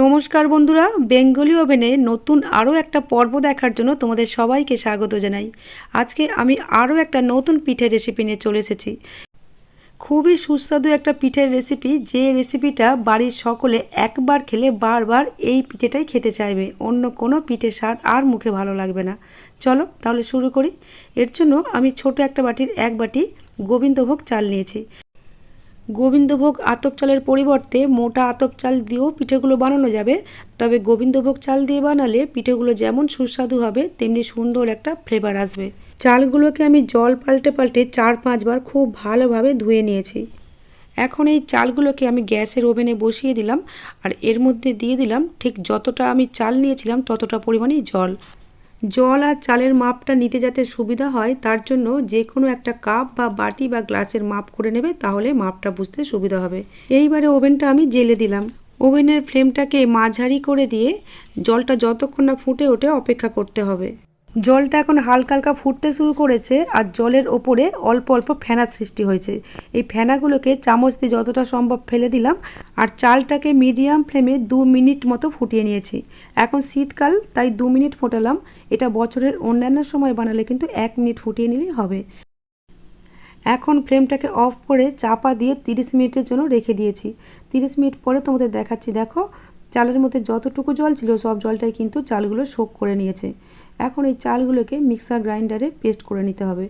নমস্কার বন্ধুরা, বেঙ্গলি ওভেনে নতুন আরও একটা পর্ব দেখার জন্য তোমাদের সবাইকে স্বাগত জানাই। আজকে আমি আরও একটা নতুন পিঠের রেসিপি নিয়ে চলে এসেছি। খুবই সুস্বাদু একটা পিঠের রেসিপি যে রেসিপিটা বাড়ির সকলে একবার খেলে বারবার এই পিঠেটাই খেতে চাইবে। অন্য কোনো পিঠের স্বাদ আর মুখে ভালো লাগবে না। চলো তাহলে শুরু করি। এর জন্য আমি ছোট একটা বাটির এক বাটি গোবিন্দভোগ চাল নিয়েছি। গোবিন্দভোগ আতপ চালের পরিবর্তে মোটা আতপ চাল দিয়েও পিঠেগুলো বানানো যাবে। তবে গোবিন্দভোগ চাল দিয়ে বানালে পিঠেগুলো যেমন সুস্বাদু হবে, তেমনি সুন্দর একটা ফ্লেভার আসবে। চালগুলোকে আমি জল পাল্টে পাল্টে চার পাঁচবার খুব ভালোভাবে ধুয়ে নিয়েছি। এখন এই চালগুলোকে আমি গ্যাসের ওভেনে বসিয়ে দিলাম, আর এর মধ্যে দিয়ে দিলাম ঠিক যতটা আমি চাল নিয়েছিলাম ততটা পরিমাণেই জল। জল আর চালের মাপটা নিতে যাতে সুবিধা হয়, তার জন্য যে কোনো একটা কাপ বা বাটি বা গ্লাসের মাপ করে নেবে, তাহলে মাপটা বুঝতে সুবিধা হবে। এইবারে ওভেনটা আমি জেলে দিলাম। ওভেনের ফ্লেমটাকে মাঝারি করে দিয়ে জলটা যতক্ষণ না ফুটে ওঠে, অপেক্ষা করতে হবে। জলটা এখন হালকা হালকা ফুটতে শুরু করেছে আর জলের ওপরে অল্প অল্প ফেনার সৃষ্টি হয়েছে। এই ফেনাগুলোকে চামচ দিয়ে যতটা সম্ভব ফেলে দিলাম আর চালটাকে মিডিয়াম ফ্লেমে দু মিনিট মতো ফুটিয়ে নিয়েছি। এখন শীতকাল, তাই দু মিনিট ফোটালাম। এটা বছরের অন্যান্য সময় বানালে কিন্তু এক মিনিট ফুটিয়ে নিলেই হবে। এখন ফ্লেমটাকে অফ করে চাপা দিয়ে তিরিশ মিনিটের জন্য রেখে দিয়েছি। তিরিশ মিনিট পরে তোমাদের দেখাচ্ছি, দেখো। চালের মধ্যে যতটুকু জল ছিল সব জলটাই কিন্তু চালগুলো শোক করে নিয়েছে। এখন এই চালগুলোকে মিক্সার গ্রাইন্ডারে পেস্ট করে নিতে হবে।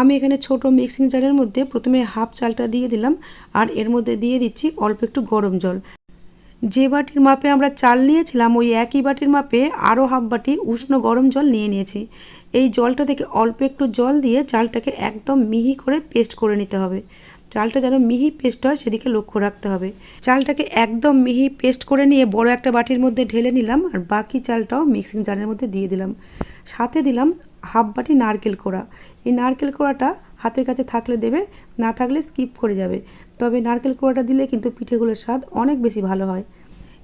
আমি এখানে ছোট মিক্সিং জারের মধ্যে প্রথমে হাফ চালটা দিয়ে দিলাম আর এর মধ্যে দিয়ে দিচ্ছি অল্প একটু গরম জল। যে বাটির মাপে আমরা চাল নিয়েছিলাম, ওই একই বাটির মাপে আরও হাফ বাটি উষ্ণ গরম জল নিয়ে নিয়েছি। এই জলটা থেকে অল্প একটু জল দিয়ে চালটাকে একদম মিহি করে পেস্ট করে নিতে হবে। চালটা যেন মিহি পেস্ট হয়, সেদিকে লক্ষ্য রাখতে হবে। চালটাকে একদম মিহি পেস্ট করে নিয়ে বড় একটা বাটির মধ্যে ঢেলে নিলাম, আর বাকি চালটাও মিক্সিং জারের মধ্যে দিয়ে দিলাম। সাথে দিলাম হাফ বাটি নারকেল কোড়া। এই নারকেল কোড়াটা হাতের কাছে থাকলে দেবে, না থাকলে স্কিপ করে যাবে। তবে নারকেল কোড়াটা দিলে কিন্তু পিঠেগুলোর স্বাদ অনেক বেশি ভালো হয়।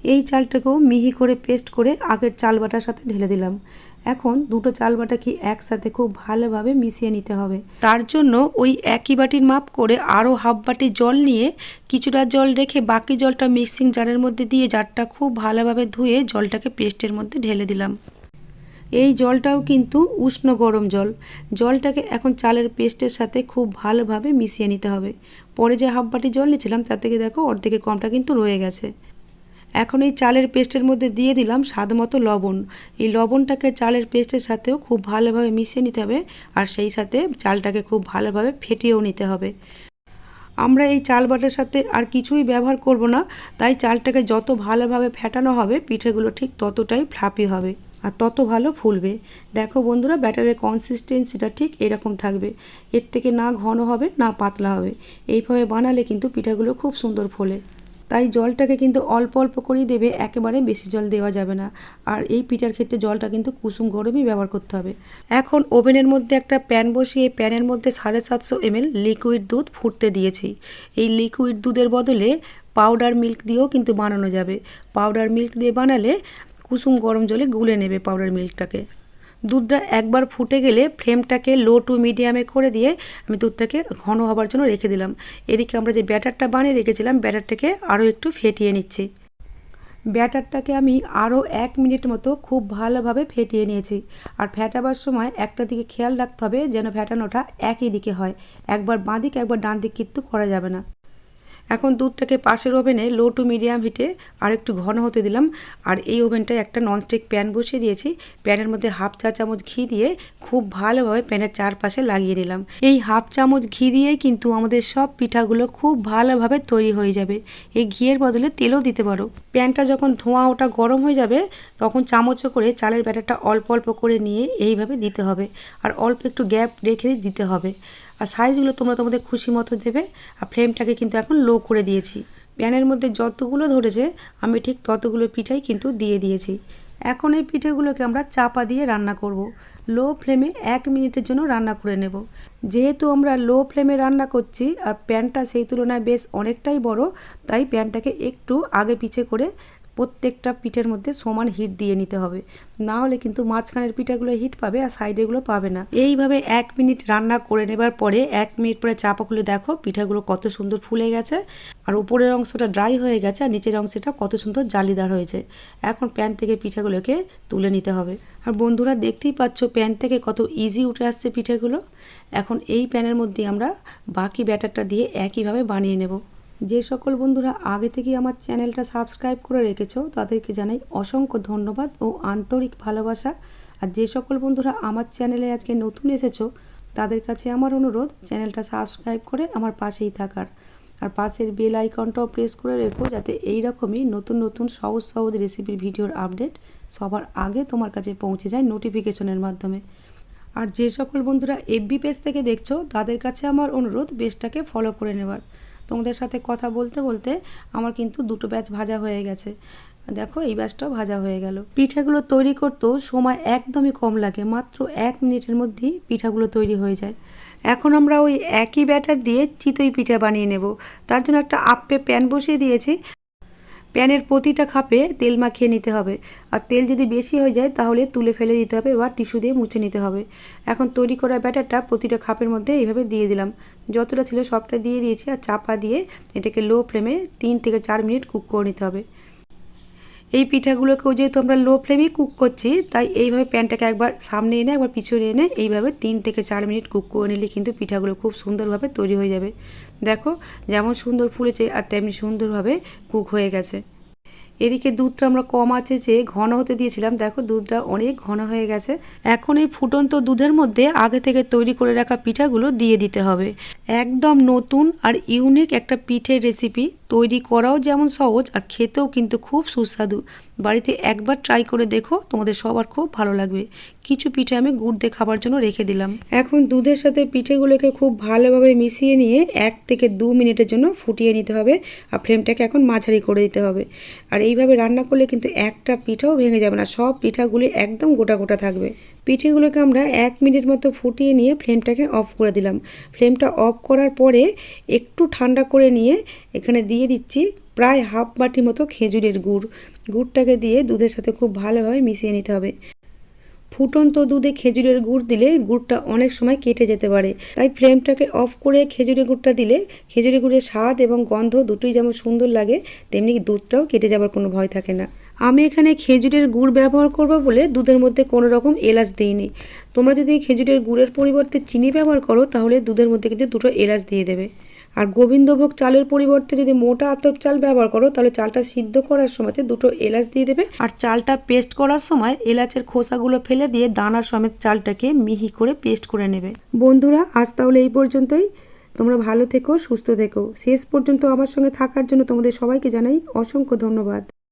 এই চালটাকেও মিহি করে পেস্ট করে আগের চাল বাটার সাথে ঢেলে দিলাম। এখন দুটো চাল বাটা কি একসাথে খুব ভালোভাবে মিশিয়ে নিতে হবে। তার জন্য ওই একই বাটির মাপ করে আরও হাফ বাটি জল নিয়ে কিছুটা জল রেখে বাকি জলটা মিক্সিং জারের মধ্যে দিয়ে জারটা খুব ভালোভাবে ধুয়ে জলটাকে পেস্টের মধ্যে ঢেলে দিলাম। এই জলটাও কিন্তু উষ্ণ গরম জল। জলটাকে এখন চালের পেস্টের সাথে খুব ভালোভাবে মিশিয়ে নিতে হবে। পরে যে হাফ বাটি জল নিয়েছিলাম, তার থেকে দেখো অর্ধেকের কমটা কিন্তু রয়ে গেছে। এখন এই চালের পেস্টের মধ্যে দিয়ে দিলাম স্বাদ মতো লবণ। এই লবণটাকে চালের পেস্টের সাথেও খুব ভালোভাবে মিশিয়ে নিতে হবে আর সেই সাথে চালটাকে খুব ভালোভাবে ফেটিয়েও নিতে হবে। আমরা এই চাল বাটার সাথে আর কিছুই ব্যবহার করব না, তাই চালটাকে যত ভালোভাবে ফেটানো হবে, পিঠেগুলো ঠিক ততটাই ফ্লাপি হবে আর তত ভালো ফুলবে। দেখো বন্ধুরা, ব্যাটারের কনসিস্টেন্সিটা ঠিক এরকম থাকবে। এর থেকে না ঘন হবে, না পাতলা হবে। এইভাবে বানালে কিন্তু পিঠাগুলো খুব সুন্দর ফোলে। তাই জলটাকে কিন্তু অল্প অল্প করেই দেবে, একেবারে বেশি জল দেওয়া যাবে না। আর এই পিঠার ক্ষেত্রে জলটা কিন্তু কুসুম গরমই ব্যবহার করতে হবে। এখন ওভেনের মধ্যে একটা প্যান বসিয়ে প্যানের মধ্যে সাড়ে সাতশো এমএল লিকুইড দুধ ফুটতে দিয়েছি। এই লিকুইড দুধের বদলে পাউডার মিল্ক দিয়েও কিন্তু বানানো যাবে। পাউডার মিল্ক দিয়ে বানালে কুসুম গরম জলে গুলে নেবে পাউডার মিল্কটাকে। দুধটা একবার ফুটে গেলে ফ্লেমটাকে লো টু মিডিয়ামে করে দিয়ে আমি দুধটাকে ঘন হবার জন্য রেখে দিলাম। এদিকে আমরা যে ব্যাটারটা বানিয়ে রেখেছিলাম, ব্যাটারটাকে আরও একটু ফেটিয়ে নিচ্ছি। ব্যাটারটাকে আমি আরও এক মিনিট মতো খুব ভালোভাবে ফেটিয়ে নিয়েছি। আর ফেটাবার সময় একটা দিকে খেয়াল রাখতে হবে যেন ফেটানোটা একই দিকে হয়। একবার বাঁ দিক একবার ডান দিক কিন্তু করা যাবে না। এখন দুধটাকে পাশের ওভেনে লো টু মিডিয়াম হিটে আর একটু ঘন হতে দিলাম। আর এই ওভেনটায় একটা ননস্টিক প্যান বসিয়ে দিয়েছি। প্যানের মধ্যে হাফ চা চামচ ঘি দিয়ে খুব ভালোভাবে প্যানের চারপাশে লাগিয়ে নিলাম। এই হাফ চামচ ঘি দিয়েই কিন্তু আমাদের সব পিঠাগুলো খুব ভালোভাবে তৈরি হয়ে যাবে। এই ঘিয়ের বদলে তেলও দিতে পারো। প্যানটা যখন ধোঁয়া ওটা গরম হয়ে যাবে, তখন চামচে করে চালের ব্যাটারটা অল্প অল্প করে নিয়ে এইভাবে দিতে হবে। আর অল্প একটু গ্যাপ রেখে দিতে হবে। আর সাইজগুলো তোমরা তোমাদের খুশি মতো দেবে। আর ফ্লেমটাকে কিন্তু এখন লো করে দিয়েছি। প্যানের মধ্যে যতগুলো ধরেছে, আমি ঠিক ততগুলো পিঠাই কিন্তু দিয়ে দিয়েছি। এখন এই পিঠেগুলোকে আমরা চাপা দিয়ে রান্না করব। লো ফ্লেমে এক মিনিটের জন্য রান্না করে নেব। যেহেতু আমরা লো ফ্লেমে রান্না করছি, আর প্যানটা সেই তুলনায় বেশ অনেকটাই বড়, তাই প্যানটাকে একটু আগে পিছে করে প্রত্যেকটা পিঠের মধ্যে সমান হিট দিয়ে নিতে হবে। না হলে কিন্তু মাঝখানের পিঠাগুলো হিট পাবে আর সাইডেগুলো পাবে না। এইভাবে এক মিনিট রান্না করে নেবার পরে, এক মিনিট পরে চাপা খুলে দেখো পিঠাগুলো কত সুন্দর ফুলে গেছে আর উপরের অংশটা ড্রাই হয়ে গেছে আর নিচের অংশটা কত সুন্দর জালিদার হয়েছে। এখন প্যান থেকে পিঠাগুলোকে তুলে নিতে হবে। আর বন্ধুরা দেখতেই পাচ্ছ প্যান থেকে কত ইজি উঠে আসছে পিঠেগুলো। এখন এই প্যানের মধ্যে আমরা বাকি ব্যাটারটা দিয়ে একইভাবে বানিয়ে নেব। যে সকল বন্ধুরা আগে থেকেই আমার চ্যানেলটা সাবস্ক্রাইব করে রেখেছো, তাদেরকে জানাই অসংখ্য ধন্যবাদ ও আন্তরিক ভালোবাসা। আর যে সকল বন্ধুরা আমার চ্যানেলে আজকে নতুন এসেছ, তাদের কাছে আমার অনুরোধ, চ্যানেলটা সাবস্ক্রাইব করে আমার পাশেই থাকার। আর পাশের বেল আইকনটাও প্রেস করে রেখো, যাতে এই রকমই নতুন নতুন সহজ সহজ রেসিপির ভিডিওর আপডেট সবার আগে তোমার কাছে পৌঁছে যায় নোটিফিকেশনের মাধ্যমে। আর যে সকল বন্ধুরা এফবি পেজ থেকে দেখছ, তাদের কাছে আমার অনুরোধ পেজটাকে ফলো করে নেওয়ার। তোমাদের সাথে কথা বলতে বলতে আমার কিন্তু দুটো ব্যাচ ভাজা হয়ে গেছে। দেখো এই ব্যাচটাও ভাজা হয়ে গেল। পিঠাগুলো তৈরি করতেও সময় একদমই কম লাগে, মাত্র এক মিনিটের মধ্যেই পিঠাগুলো তৈরি হয়ে যায়। এখন আমরা ওই একই ব্যাটার দিয়ে চিতই পিঠা বানিয়ে নেব। তার জন্য একটা আপ্পে প্যান বসিয়ে দিয়েছি। প্যানের প্রতিটা খাপে তেল মাখিয়ে নিতে হবে। আর তেল যদি বেশি হয়ে যায়, তাহলে তুলে ফেলে দিতে হবে বা টিস্যু দিয়ে মুছে নিতে হবে। এখন তৈরি করা ব্যাটারটা প্রতিটা খাপের মধ্যে এইভাবে দিয়ে দিলাম। যতটা ছিল সবটা দিয়ে দিয়েছি আর চাপা দিয়ে এটাকে লো ফ্লেমে তিন থেকে চার মিনিট কুক করে নিতে হবে। এই পিঠাগুলোকেও যেহেতু আমরা লো ফ্লেমেই কুক করছি, তাই এইভাবে প্যানটাকে একবার সামনে এনে, একবার পিছনে এনে এইভাবে তিন থেকে চার মিনিট কুক করে নিলে কিন্তু পিঠাগুলো খুব সুন্দরভাবে তৈরি হয়ে যাবে। দেখো যেমন সুন্দর ফুলেছে আর তেমনি সুন্দরভাবে কুক হয়ে গেছে। এদিকে দুধটা আমরা কম আছে যে ঘন হতে দিয়েছিলাম, দেখো দুধটা অনেক ঘন হয়ে গেছে। এখন এই ফুটন্ত দুধের মধ্যে আগে থেকে তৈরি করে রাখা পিঠাগুলো দিয়ে দিতে হবে। একদম নতুন আর ইউনিক একটা পিঠের রেসিপি তৈরি করাও যেমন সহজ আর খেতেও কিন্তু খুব সুস্বাদু। বাড়িতে একবার ট্রাই করে দেখো, তোমাদের সবার খুব ভালো লাগবে। কিছু পিঠে আমি গুড় দিয়ে খাবার জন্য রেখে দিলাম। এখন দুধের সাথে পিঠেগুলোকে খুব ভালোভাবে মিশিয়ে নিয়ে এক থেকে দু মিনিটের জন্য ফুটিয়ে নিতে হবে আর ফ্লেমটাকে এখন মাঝারি করে দিতে হবে। আর এইভাবে রান্না করলে কিন্তু একটা পিঠাও ভেঙে যাবে না, সব পিঠাগুলি একদম গোটা গোটা থাকবে। পিঠেগুলোকে আমরা এক মিনিট মতো ফুটিয়ে নিয়ে ফ্লেমটাকে অফ করে দিলাম। ফ্লেমটা অফ করার পরে একটু ঠান্ডা করে নিয়ে এখানে দিয়ে দিচ্ছি প্রায় হাফ বাটি মতো খেজুরের গুড়। গুড়টাকে দিয়ে দুধের সাথে খুব ভালোভাবে মিশিয়ে নিতে হবে। ফুটন্ত দুধে খেজুরের গুড় দিলে গুড়টা অনেক সময় কেটে যেতে পারে। তাই ফ্লেমটাকে অফ করে খেজুরের গুড়টা দিলে খেজুরের গুড়ের স্বাদ এবং গন্ধ দুটোই যেমন সুন্দর লাগে, তেমনি দুধটাও কেটে যাবার কোনো ভয় থাকে না। আমি এখানে খেজুরের গুড় ব্যবহার করব বলে দুধের মধ্যে কোনো রকম এলাচ দিইনি। তোমরা যদি খেজুরের গুড়ের পরিবর্তে চিনি ব্যবহার করো, তাহলে দুধের মধ্যে কিন্তু দুটো এলাচ দিয়ে দেবে। আর গোবিন্দভোগ চালের পরিবর্তে যদি মোটা আতপ চাল ব্যবহার করো, তাহলে চালটা সিদ্ধ করার সময় দুটো এলাচ দিয়ে দেবে। আর চালটা পেস্ট করার সময় এলাচের খোসাগুলো ফেলে দিয়ে দানার সমেত চালটাকে মিহি করে পেস্ট করে নেবে। বন্ধুরা, আজ তাহলে এই পর্যন্তই। তোমরা ভালো থেকো, সুস্থ থেকো। শেষ পর্যন্ত আমার সঙ্গে থাকার জন্য তোমাদের সবাইকে জানাই অসংখ্য ধন্যবাদ।